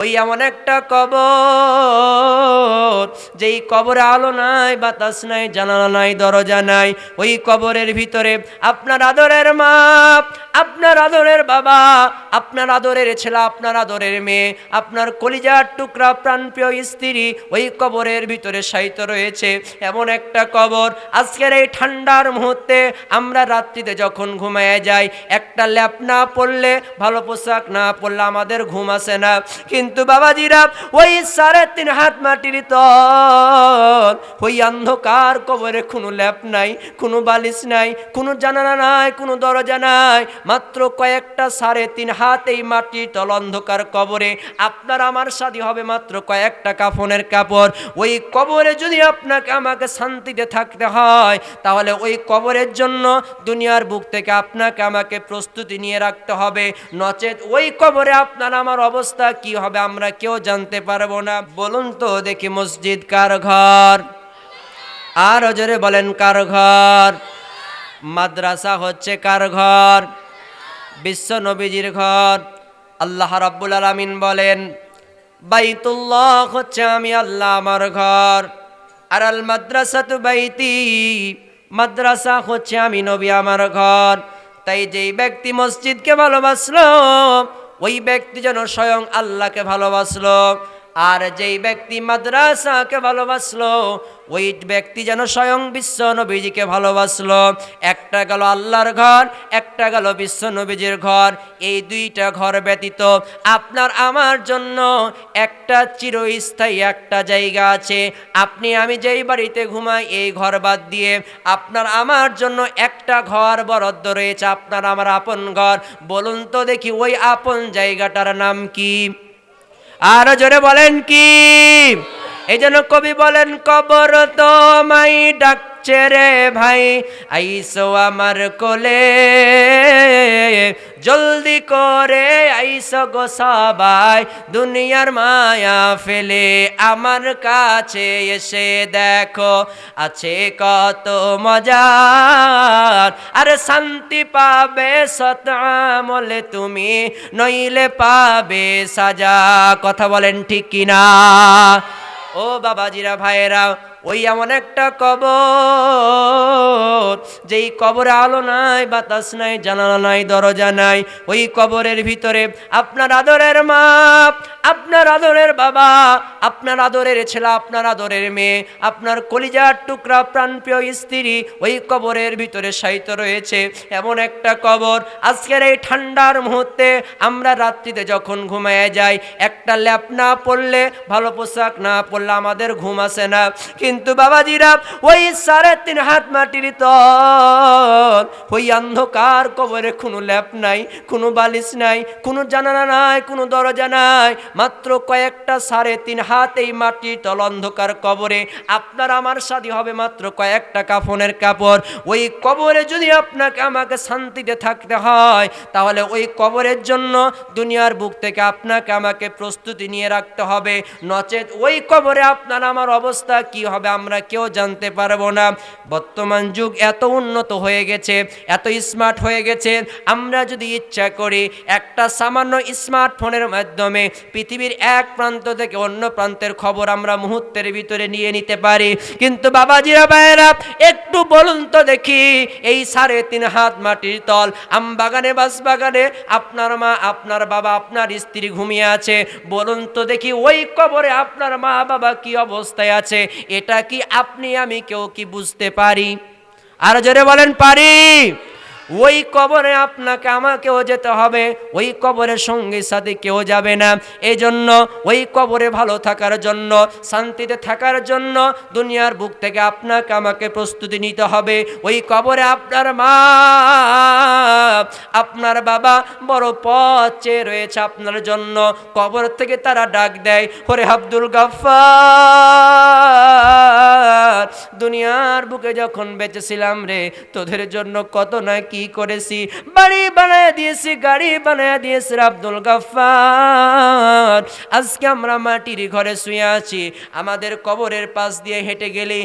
ওই এমন একটা কবর, যেই কবরে আলো নাই, বাতাস নাই, জানালা নাই, দরজা নাই। ওই কবরের ভিতরে আপনার আদরের মা, আপনার আদরের বাবা, আপনার আদরের ছেলে, আপনার আদরের মেয়ে, আপনার কলিজার টুকরা, প্রাণপ্রিয় স্ত্রী ওই কবরের ভিতরে সাহিত্য রয়েছে। এমন একটা কবর, আজকের এই ঠান্ডার মুহূর্তে আমরা রাত্রিতে যখন ঘুমায় যাই, একটা ল্যাপ না পড়লে, ভালো পোশাক না পড়লে আমাদের ঘুম আসে না। কিন্তু বাবাজিরা ওই সাড়ে তিন হাত মাটির তল, ওই অন্ধকার কবরে কোনো ল্যাপ নাই, কোনো বালিশ নাই, কোনো জানালা নাই, কোনো দরজা নাই, মাত্র কয়েকটা সাড়ে তিন হাত এই মাটির তল অন্ধকার কবরে। আপনার আমার সাথী হবে মাত্র কয়েকটা কাফনের কাপড়। ওই কবরে যদি আপনাকে আমাকে শান্তিতে থাকতে হয়, তাহলে ওই কবরের জন্য দুনিয়ার বুক থেকে আপনাকে আমাকে প্রস্তুতি নিয়ে রাখতে হবে। নচেত ওই কবরে আপনার আমার অবস্থা কি হবে? আমরা কেউ জানতে পারব না। বলুন তো দেখি মসজিদ কার ঘর? আর জোরে বলেন, কার ঘর? মাদ্রাসা হচ্ছে কার ঘর? বিশ্ব নবীজির ঘর। আল্লাহ রাব্বুল আলামিন বলেন, বাইতুল্লাহ হচ্ছে আমি আল্লাহ আমার ঘর। আর আল মাদ্রাসা তু বাইতি, মাদ্রাসা হচ্ছে আমি নবী আমার ঘর। তাই যেই ব্যক্তি মসজিদকে ভালোবাসলো ওই ব্যক্তি যেন স্বয়ং আল্লাহকে ভালোবাসলো। আর যেই ব্যক্তি মাদ্রাসাকে ভালোবাসলো, ওই ব্যক্তি যেন স্বয়ং বিশ্ব নবীজিকে ভালোবাসলো। একটা গেল আল্লাহর ঘর, একটা গেল বিশ্ব নবীজির ঘর। এই দুইটা ঘর ব্যতীত আপনার আমার জন্য একটা চিরস্থায়ী একটা জায়গা আছে। আপনি, আমি যেই বাড়িতে ঘুমাই, এই ঘর বাদ দিয়ে আপনার আমার জন্য একটা ঘর বরাদ্দ রয়েছে। আপনার আমার আপন ঘর। বলুন তো দেখি, ওই আপন জায়গাটার নাম কি? আরও জোরে বলেন কি? এই জন্য কবি বলেন কবর তো মাই ডাকছে রে ভাই, আইসো আমার কোলে। জলদি করে আইসো গো সবাই, দুনিয়ার মায়া ফেলে আমার কাছে এসে দেখো, আছে কত মজার। আরে শান্তি পাবে সত আমলে তুমি, নইলে পাবে সাজা। কথা বলেন ঠিক কিনা? ও বাবাজিরা ভাইয়েরা ওই এমন একটা কবর, যেই কবরে আলো নাই, বাতাস নাই, জানালা নাই, দরজা নাই। ওই কবরের ভিতরে আপনার আদরের মা, আপনার আদরের বাবা, আপনার আদরের ছেলে, আপনার আদরের মেয়ে, আপনার কলিজার টুকরা, প্রাণপ্রিয় স্ত্রী ওই কবরের ভিতরে সাহিত্য রয়েছে। এমন একটা কবর, আজকের এই ঠান্ডার মুহূর্তে আমরা রাত্রিতে যখন ঘুমায় যাই, একটা ল্যাপ না পড়লে, ভালো পোশাক না পড়লে আমাদের ঘুম আসে না। কিন্তু বাবাজিরা, ওই সাড়ে তিন হাত মাটির তল, ওই অন্ধকার কবরে কোনো ল্যাপ নাই, কোনো বালিশ নাই, কোনো জানালা নাই, কোনো দরজা নাই, মাত্র কয়েকটা সাড়ে তিন হাত এই মাটির তল অন্ধকার কবরে। আপনার আমার সাথী হবে মাত্র কয়েকটা কাফনের কাপড়। ওই কবরে যদি আপনাকে আমাকে শান্তিতে থাকতে হয়, তাহলে ওই কবরের জন্য দুনিয়ার বুক থেকে আপনাকে আমাকে প্রস্তুতি নিয়ে রাখতে হবে। নচেত ওই কবরে আপনার আমার অবস্থা কি হবে? আমরা কেউ জানতে পারব না। বর্তমান যুগ এত উন্নত হয়ে গেছে, এত স্মার্ট হয়ে গেছে। আমরা যদি ইচ্ছা করি একটা সামান্য স্মার্টফোনের মাধ্যমে পৃথিবীর এক প্রান্ত থেকে অন্য প্রান্তের খবর আমরা মুহূর্তের ভিতরে নিয়ে নিতে পারি। কিন্তু বাবাজিরা ভাইয়েরা, একটু বলুন তো দেখি, এই সাড়ে তিন হাত মাটির তল আম বাগানে বাস বাগানে আপনার মা, আপনার বাবা, আপনার স্ত্রী ঘুমিয়ে আছে। বলুন তো দেখি, ওই কবরে আপনার মা বাবা কি অবস্থায় আছে? এটা কি আপনি আমি কেউ কি বুঝতে পারি? আর জোরে বলেন পারি। ওই কবরে আপনাকে, আমাকেও যেতে হবে। ওই কবরের সঙ্গে সাথে কেউ যাবে না। এই জন্য ওই কবরে ভালো থাকার জন্য, শান্তিতে থাকার জন্য দুনিয়ার বুক থেকে আপনাকে, আমাকে প্রস্তুতি নিতে হবে। ওই কবরে আপনার মা, আপনার বাবা বড় পথ চেয়ে রয়েছে আপনার জন্য। কবর থেকে তারা ডাক দেয় হরে আব্দুল গাফার দুনিয়ার বুকে যখন বেঁচেছিলাম রে, তোদের জন্য কত না কি করেছি? বাড়ি বানায় দিয়েছি, গাড়ি বানায় দিয়েছি আব্দুল গাফার আজকে আমরা মাটির ঘরে শুয়ে আছি, আমাদের কবরের পাশ দিয়ে হেঁটে গেলে